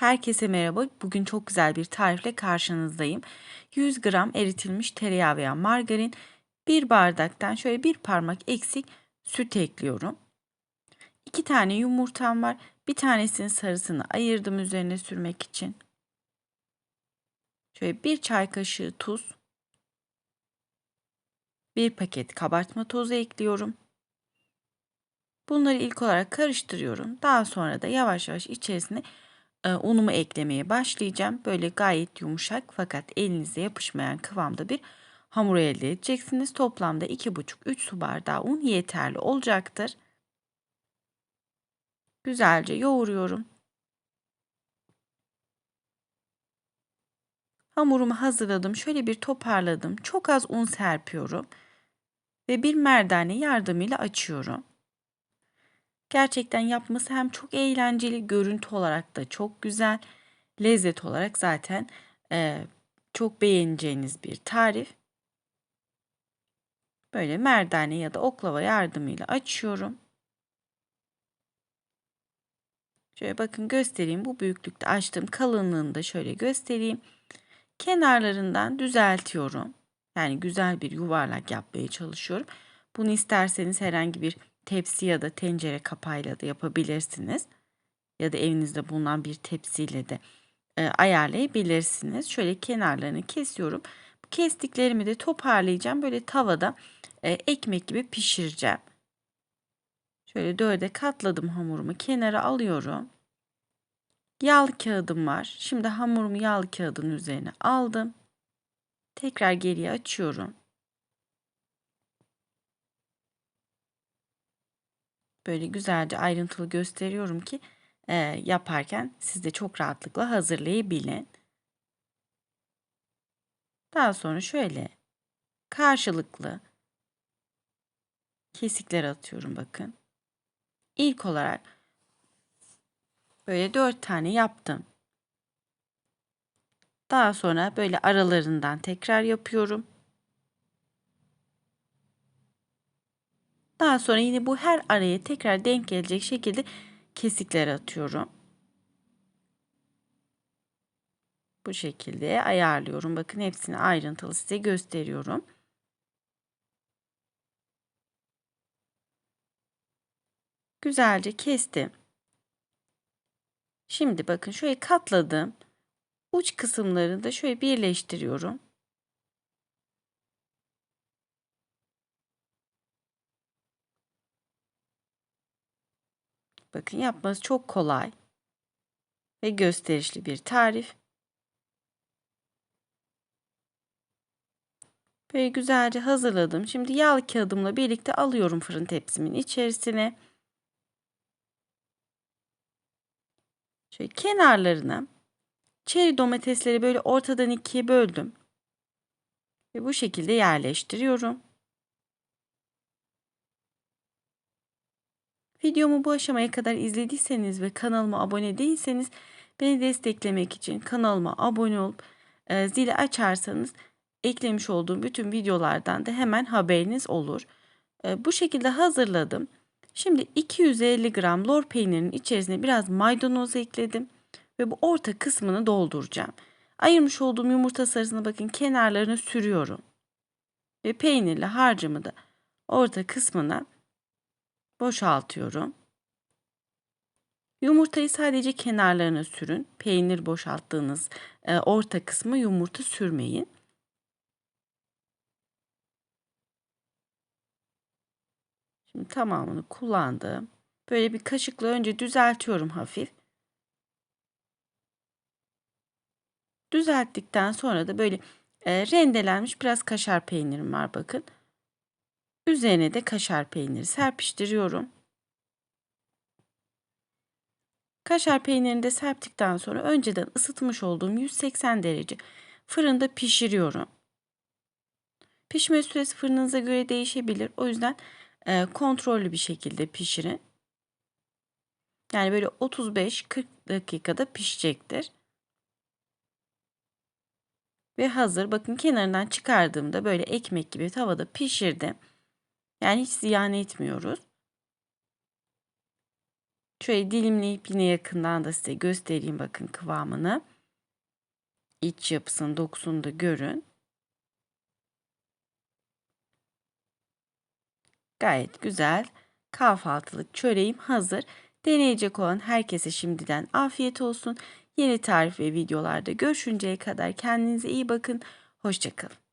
Herkese merhaba. Bugün çok güzel bir tarifle karşınızdayım. 100 gram eritilmiş tereyağı veya margarin, bir bardaktan şöyle bir parmak eksik süt ekliyorum. 2 tane yumurtam var. Bir tanesinin sarısını ayırdım üzerine sürmek için. Şöyle bir çay kaşığı tuz. Bir paket kabartma tozu ekliyorum. Bunları ilk olarak karıştırıyorum. Daha sonra da yavaş yavaş içerisine e, unumu eklemeye başlayacağım. Böyle gayet yumuşak fakat elinize yapışmayan kıvamda bir hamur elde edeceksiniz. Toplamda 2,5-3 su bardağı un yeterli olacaktır. Güzelce yoğuruyorum. Hamurumu hazırladım. Şöyle bir toparladım. Çok az un serpiyorum. Ve bir merdane yardımıyla açıyorum. Gerçekten yapması hem çok eğlenceli, görüntü olarak da çok güzel, lezzet olarak zaten e, çok beğeneceğiniz bir tarif. Böyle merdane ya da oklava yardımıyla açıyorum. Şöyle bakın göstereyim. Bu büyüklükte açtım. Kalınlığını da şöyle göstereyim. Kenarlarından düzeltiyorum. Yani güzel bir yuvarlak yapmaya çalışıyorum. Bunu isterseniz herhangi bir tepsi ya da tencere kapağıyla da yapabilirsiniz. Ya da evinizde bulunan bir tepsiyle de e, ayarlayabilirsiniz. Şöyle kenarlarını kesiyorum. Bu kestiklerimi de toparlayacağım. Böyle tavada e, ekmek gibi pişireceğim. Şöyle dörde katladım hamurumu. Kenara alıyorum. Yağlı kağıdım var. Şimdi hamurumu yağlı kağıdın üzerine aldım. Tekrar geriye açıyorum. Böyle güzelce ayrıntılı gösteriyorum ki e, yaparken siz de çok rahatlıkla hazırlayabilin. Daha sonra şöyle karşılıklı kesikler atıyorum bakın. İlk olarak böyle dört tane yaptım. Daha sonra böyle aralarından tekrar yapıyorum. Daha sonra yine bu her araya tekrar denk gelecek şekilde kesikler atıyorum. Bu şekilde ayarlıyorum. Bakın hepsini ayrıntılı size gösteriyorum. Güzelce kestim. Şimdi bakın şöyle katladım. Uç kısımlarını da şöyle birleştiriyorum. Bakın yapması çok kolay ve gösterişli bir tarif. Böyle güzelce hazırladım. Şimdi yağlı kağıdımla birlikte alıyorum fırın tepsimin içerisine. Şöyle kenarlarına çeri domatesleri böyle ortadan ikiye böldüm. Ve bu şekilde yerleştiriyorum. Videomu bu aşamaya kadar izlediyseniz ve kanalıma abone değilseniz beni desteklemek için kanalıma abone olup e, zili açarsanız eklemiş olduğum bütün videolardan da hemen haberiniz olur. E, bu şekilde hazırladım. Şimdi 250 gram lor peynirinin içerisine biraz maydanoz ekledim ve bu orta kısmını dolduracağım. Ayırmış olduğum yumurta sarısını bakın kenarlarını sürüyorum. Ve peynirli harcımı da orta kısmına boşaltıyorum. Yumurtayı sadece kenarlarına sürün. Peynir boşalttığınız e, orta kısmı yumurta sürmeyin. Şimdi tamamını kullandım. Böyle bir kaşıkla önce düzeltiyorum hafif. Düzelttikten sonra da böyle e, rendelenmiş biraz kaşar peynirim var bakın. Üzerine de kaşar peyniri serpiştiriyorum. Kaşar peynirini de serptikten sonra önceden ısıtmış olduğum 180 derece fırında pişiriyorum. Pişme süresi fırınınıza göre değişebilir. O yüzden e, kontrollü bir şekilde pişirin. Yani böyle 35-40 dakikada pişecektir. Ve hazır. Bakın kenarından çıkardığımda böyle ekmek gibi tavada pişirdim. Yani hiç ziyan etmiyoruz. Şöyle dilimleyip yine yakından da size göstereyim bakın kıvamını. İç yapısını, dokusunu da görün. Gayet güzel. Kahvaltılık çöreğim hazır. Deneyecek olan herkese şimdiden afiyet olsun. Yeni tarif ve videolarda görüşünceye kadar kendinize iyi bakın. Hoşçakalın.